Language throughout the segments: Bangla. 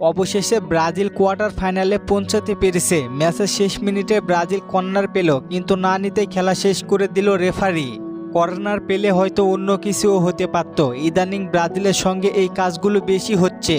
অবশেষে ব্রাজিল কোয়ার্টার ফাইনালে পৌঁছাতে পেরেছে। ম্যাচের শেষ মিনিটে ব্রাজিল কর্নার পেল, কিন্তু না নিতে খেলা শেষ করে দিল রেফারি। কর্নার পেলে হয়তো অন্য কিছুও হতে পারত। ইদানিং ব্রাজিলের সঙ্গে এই কাজগুলো বেশি হচ্ছে।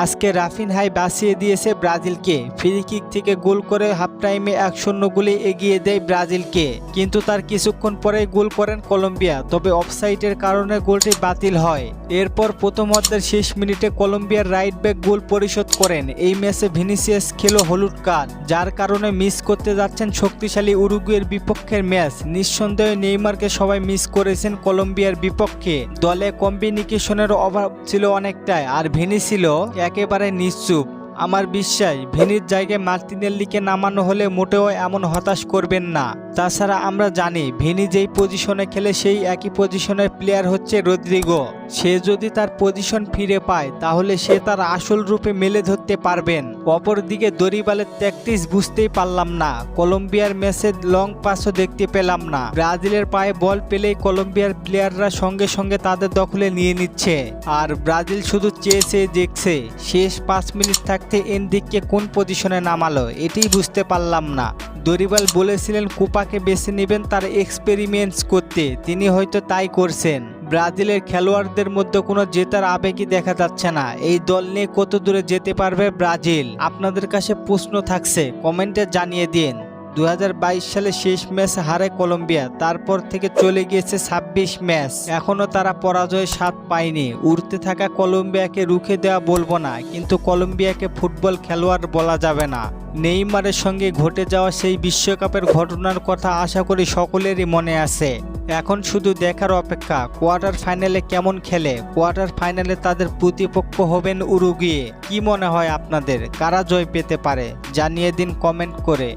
আজকে রাফিন হাই বাঁচিয়ে দিয়েছে ব্রাজিলকে। ফ্রি কিক থেকে গোল করে হাফ টাইমে এক শূন্য গোলে এগিয়ে দেয় ব্রাজিলকে। কিন্তু তার কিছুক্ষণ পরেই গোল করেন কলম্বিয়া, তবে অফসাইটের কারণে গোলটি বাতিল হয়। এরপর প্রথম অর্ধের শেষ মিনিটে কলম্বিয়ার রাইট ব্যাক গোল পরিশোধ করেন। এই ম্যাচে ভিনিসিয়াস খেলো হলুদ কার্ড, যার কারণে মিস করতে যাচ্ছেন শক্তিশালী উরুগুয়ের বিপক্ষের ম্যাচ। নিঃসন্দেহে নেইমারকে সবাই মিস করেছেন কলম্বিয়ার বিপক্ষে। দলে কম্বিনিকেশনের অভাব ছিল অনেকটাই, আর ভিনি ছিল একেবারে নিশ্চুপ। আমার বিশ্বাস ভিনির জায়গায় মার্টিনেল্লিকে নামানো হলে মোটেও এমন হতাশ করবেন না। তাছাড়া আমরা জানি, ভিনি যেই পজিশনে খেলে সেই একই পজিশনের প্লেয়ার হচ্ছে রদ্রিগো। সে যদি তার পজিশন ফিরে পায়, তাহলে সে তার আসল রূপে মেলে ধরতে পারবেন। অপরদিকে দরিবালের ট্যাকটিস বুঝতেই পারলাম না। কলম্বিয়ার ম্যাচে লং পাসও দেখতে পেলাম না। ব্রাজিলের পায়ে বল পেলেই কলম্বিয়ার প্লেয়াররা সঙ্গে সঙ্গে তাদের দখলে নিয়ে নিচ্ছে। আর ব্রাজিল শুধু চেয়ে চেয়ে দেখছে। শেষ পাঁচ মিনিট থাকতে এনদিককে কোন পজিশনে নামালো, এটাই বুঝতে পারলাম না। দরিবাল বলেছিলেন, কুপাকে বেছে নেবেন তার এক্সপেরিমেন্টস করতে। তিনি হয়তো তাই করছেন। ব্রাজিলের খেলোয়াড়দের মধ্যে কোনো জেতার আবেগই দেখা যাচ্ছে না। এই দল নিয়ে কত দূরে যেতে পারবে ব্রাজিল? আপনাদের কাছে প্রশ্ন থাকছে, কমেন্টে জানিয়ে দিন। দু হাজার বাইশ সালে শেষ ম্যাচ হারে কলম্বিয়া, তারপর থেকে চলে গিয়েছে ছাব্বিশ ম্যাচ। এখনও তারা পরাজয় স্বাদ পায়নি। উড়তে থাকা কলম্বিয়াকে রুখে দেওয়া বলব না, কিন্তু কলম্বিয়াকে ফুটবল খেলোয়াড় বলা যাবে না। নেইমারের সঙ্গে ঘটে যাওয়া সেই বিশ্বকাপের ঘটনার কথা আশা করি সকলেরই মনে আছে। এখন শুধু দেখার অপেক্ষা, কোয়ার্টার ফাইনালে কেমন খেলে? কোয়ার্টার ফাইনালে তাদের প্রতিপক্ষ হবেন উরুগুয়ে। কি মনে হয় আপনাদের? কারা জয় পেতে পারে? জানিয়ে দিন কমেন্ট করে।